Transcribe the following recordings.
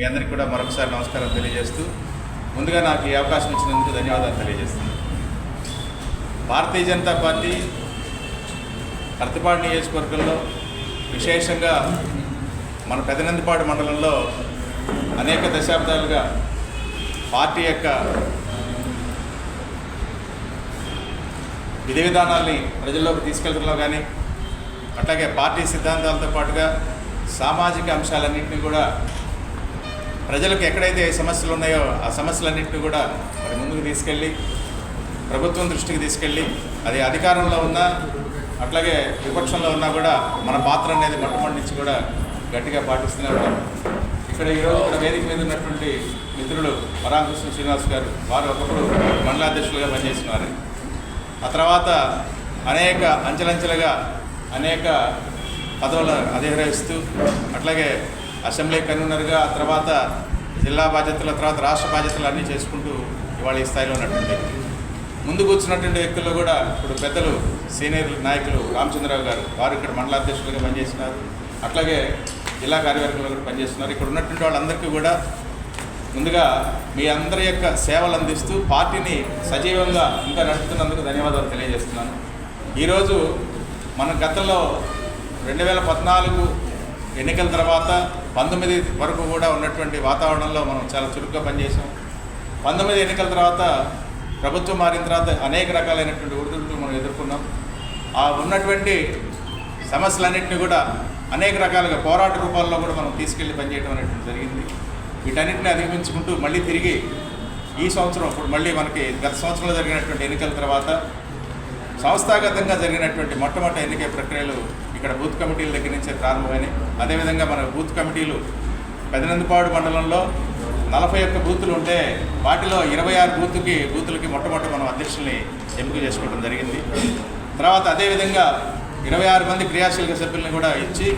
మీ అందరికీ కూడా మరొకసారి నమస్కారం తెలియజేస్తూ ముందుగా నాకు ఈ అవకాశం ఇచ్చినందుకు ధన్యవాదాలు తెలియజేస్తున్నాను. భారతీయ జనతా పార్టీ కర్తపాడు నియోజకవర్గంలో విశేషంగా మన పెదనందిపాడు మండలంలో అనేక దశాబ్దాలుగా పార్టీ యొక్క విధి విధానాల్ని ప్రజల్లోకి తీసుకెళ్ళడంలో కానీ అట్లాగే పార్టీ సిద్ధాంతాలతో పాటుగా సామాజిక అంశాలన్నింటినీ కూడా ప్రజలకు ఎక్కడైతే సమస్యలు ఉన్నాయో ఆ సమస్యలన్నింటినీ కూడా మరి ముందుకు తీసుకెళ్ళి ప్రభుత్వం దృష్టికి తీసుకెళ్ళి అది అధికారంలో ఉన్నా అట్లాగే విపక్షంలో ఉన్నా కూడా మన పాత్ర అనేది మొట్టమొదటి నుంచి కూడా గట్టిగా పాటిస్తూనే ఉన్నాం ఇక్కడ ఈరోజు ఇక్కడ వేదిక మీద ఉన్నటువంటి మిత్రులు వరామకృష్ణ శ్రీనివాస్ గారు వారు ఒకప్పుడు మండలాధ్యక్షులుగా పనిచేసినారు ఆ తర్వాత అనేక అంచెలంచెలుగా అనేక పదవులు అధిగ్రహిస్తూ అట్లాగే అసెంబ్లీ కన్వీనర్గా ఆ తర్వాత జిల్లా బాధ్యతలు తర్వాత రాష్ట్ర బాధ్యతలు అన్నీ చేసుకుంటూ ఇవాళ ఈ స్థాయిలో ఉన్నటువంటి వ్యక్తి ముందు కూర్చున్నటువంటి వ్యక్తుల్లో కూడా ఇప్పుడు పెద్దలు సీనియర్ నాయకులు రామచంద్రరావు గారు వారు ఇక్కడ మండలాధ్యక్షులుగా పనిచేస్తున్నారు. అట్లాగే జిల్లా కార్యవర్గంలో కూడా పనిచేస్తున్నారు. ఇక్కడ ఉన్నటువంటి వాళ్ళందరికీ కూడా ముందుగా మీ అందరి యొక్క సేవలు అందిస్తూ పార్టీని సజీవంగా ఇంకా నడుపుతున్నందుకు ధన్యవాదాలు తెలియజేస్తున్నాను. ఈరోజు మన గతంలో రెండు వేల పద్నాలుగు ఎన్నికల తర్వాత పంతొమ్మిది వరకు కూడా ఉన్నటువంటి వాతావరణంలో మనం చాలా చురుగ్గా పనిచేసాం పంతొమ్మిది ఎన్నికల తర్వాత ప్రభుత్వం మారిన తర్వాత అనేక రకాలైనటువంటి ఒడిదుడుకులు మనం ఎదుర్కొన్నాం. ఆ ఉన్నటువంటి సమస్యలన్నింటినీ కూడా అనేక రకాలుగా పోరాట రూపాల్లో కూడా మనం తీసుకెళ్ళి పనిచేయడం అనేటువంటి జరిగింది. వీటన్నిటిని అధిగమించుకుంటూ మళ్ళీ తిరిగి ఈ సంవత్సరం ఇప్పుడు మళ్ళీ మనకి గత సంవత్సరంలో జరిగినటువంటి ఎన్నికల తర్వాత సంస్థాగతంగా జరిగినటువంటి మొట్టమొదటి ఎన్నిక ప్రక్రియలు ఇక్కడ బూత్ కమిటీల దగ్గర నుంచే ప్రారంభమైనాయి. అదేవిధంగా మన బూత్ కమిటీలు పెదనందిపాడు మండలంలో నలభై ఒక్క బూతులు ఉంటే వాటిలో ఇరవై ఆరు బూత్కి బూతులకి మొట్టమొదటి మనం అధ్యక్షుల్ని ఎంపిక చేసుకోవడం జరిగింది. తర్వాత అదేవిధంగా ఇరవై ఆరు మంది క్రియాశీలక సభ్యుల్ని కూడా ఇచ్చి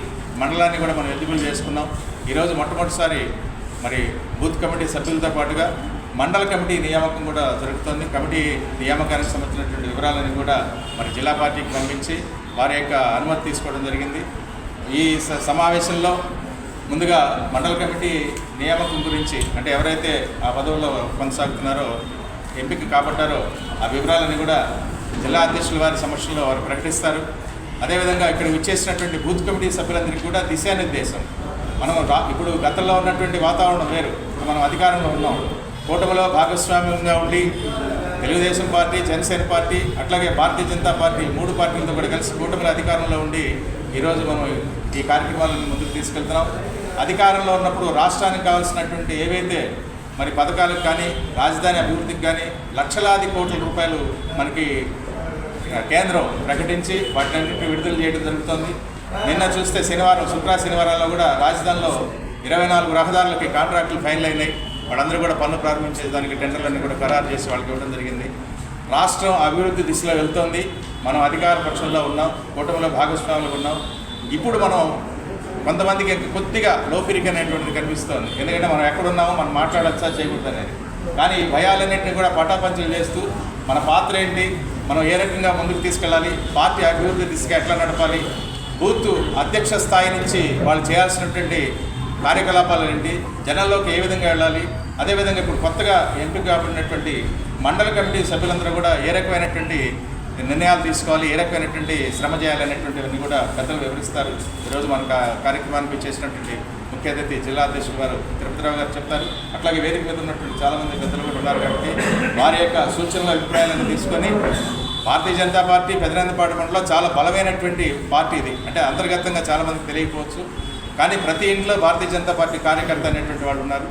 మండలాన్ని కూడా మనం ఎలిజిబుల్ చేసుకున్నాం. ఈరోజు మొట్టమొదటిసారి మరి బూత్ కమిటీ సభ్యులతో పాటుగా మండల కమిటీ నియామకం కూడా జరుగుతుంది. కమిటీ నియామకానికి సంబంధించినటువంటి వివరాలను కూడా మరి జిల్లా పార్టీకి పంపించి వారి యొక్క అనుమతి తీసుకోవడం జరిగింది. ఈ స- సమావేశంలో ముందుగా మండల కమిటీ నియామకం గురించి అంటే ఎవరైతే ఆ పదవుల్లో కొనసాగుతున్నారో ఎంపిక కాబట్టారో ఆ వివరాలని కూడా జిల్లా అధ్యక్షుల వారి సమక్షంలో వారు ప్రకటిస్తారు. అదేవిధంగా ఇక్కడ విచ్చేసినటువంటి బూత్ కమిటీ సభ్యులందరికీ కూడా దిశానిర్దేశం. మనం రా ఇప్పుడు గతంలో ఉన్నటువంటి వాతావరణం వేరు. ఇప్పుడు మనం అధికారంలో ఉన్నాం. కూటమిలో భాగస్వామ్యంగా ఉండి తెలుగుదేశం పార్టీ జనసేన పార్టీ అట్లాగే భారతీయ జనతా పార్టీ మూడు పార్టీలతో కూడా కలిసి కూటమిలో అధికారంలో ఉండి ఈరోజు మనం ఈ కార్యక్రమాలను ముందుకు తీసుకెళ్తున్నాం. అధికారంలో ఉన్నప్పుడు రాష్ట్రానికి కావాల్సినటువంటి ఏవైతే మరి పథకాలకు కానీ రాజధాని అభివృద్ధికి కానీ లక్షలాది కోట్ల రూపాయలు మనకి కేంద్రం ప్రకటించి వాటిని విడుదల చేయడం జరుగుతుంది. నిన్న చూస్తే శనివారం శుక్ర శనివారాల్లో కూడా రాజధానిలో ఇరవై నాలుగు రహదారులకి కాంట్రాక్టులు ఫైనల్ అయినాయి. వాళ్ళందరూ కూడా పనులు ప్రారంభించే దానికి టెండర్లన్నీ కూడా ఖరారు చేసి వాళ్ళకి ఇవ్వడం జరిగింది. రాష్ట్రం అభివృద్ధి దిశలో వెళ్తోంది. మనం అధికార పక్షంలో ఉన్నాం. కూటమిలో భాగస్వాములు ఉన్నాం. ఇప్పుడు మనం కొంతమందికి కొద్దిగా లోపిరిక అనేటువంటిది కనిపిస్తోంది. ఎందుకంటే మనం ఎక్కడున్నామో మనం మాట్లాడచ్చా చేయకూడదు అనేది. కానీ ఈ భయాలన్నింటినీ కూడా పటాపంచలు చేస్తూ మన పాత్ర ఏంటి? మనం ఏ రకంగా ముందుకు తీసుకెళ్ళాలి? పార్టీ అభివృద్ధి దిశగా ఎట్లా నడపాలి? బూత్ అధ్యక్ష స్థాయి నుంచి వాళ్ళు చేయాల్సినటువంటి కార్యకలాపాలు ఏంటి? జనాల్లోకి ఏ విధంగా వెళ్ళాలి? అదేవిధంగా ఇప్పుడు కొత్తగా ఎంపిక కాబడినటువంటి మండల కమిటీ సభ్యులందరూ కూడా ఏ రకమైనటువంటి నిర్ణయాలు తీసుకోవాలి? ఏ రకమైనటువంటి శ్రమ చేయాలి అనేటువంటివన్నీ కూడా పెద్దలు వివరిస్తారు. ఈరోజు మన కార్యక్రమానికి చేసినటువంటి ముఖ్య అతిథి జిల్లా అధ్యక్షులు గారు తిరుపతిరావు గారు చెప్తారు. అట్లాగే వేదిక మీద ఉన్నటువంటి చాలామంది పెద్దలు కూడా ఉన్నారు కాబట్టి వారి యొక్క సూచనల అభిప్రాయాలను తీసుకొని భారతీయ జనతా పార్టీ పెదనందపాటి మండలంలో చాలా బలమైనటువంటి పార్టీ ఇది. అంటే అంతర్గతంగా చాలామందికి తెలియకపోవచ్చు. కానీ ప్రతి ఇంట్లో భారతీయ జనతా పార్టీ కార్యకర్త అనేటువంటి వాళ్ళు ఉన్నారు.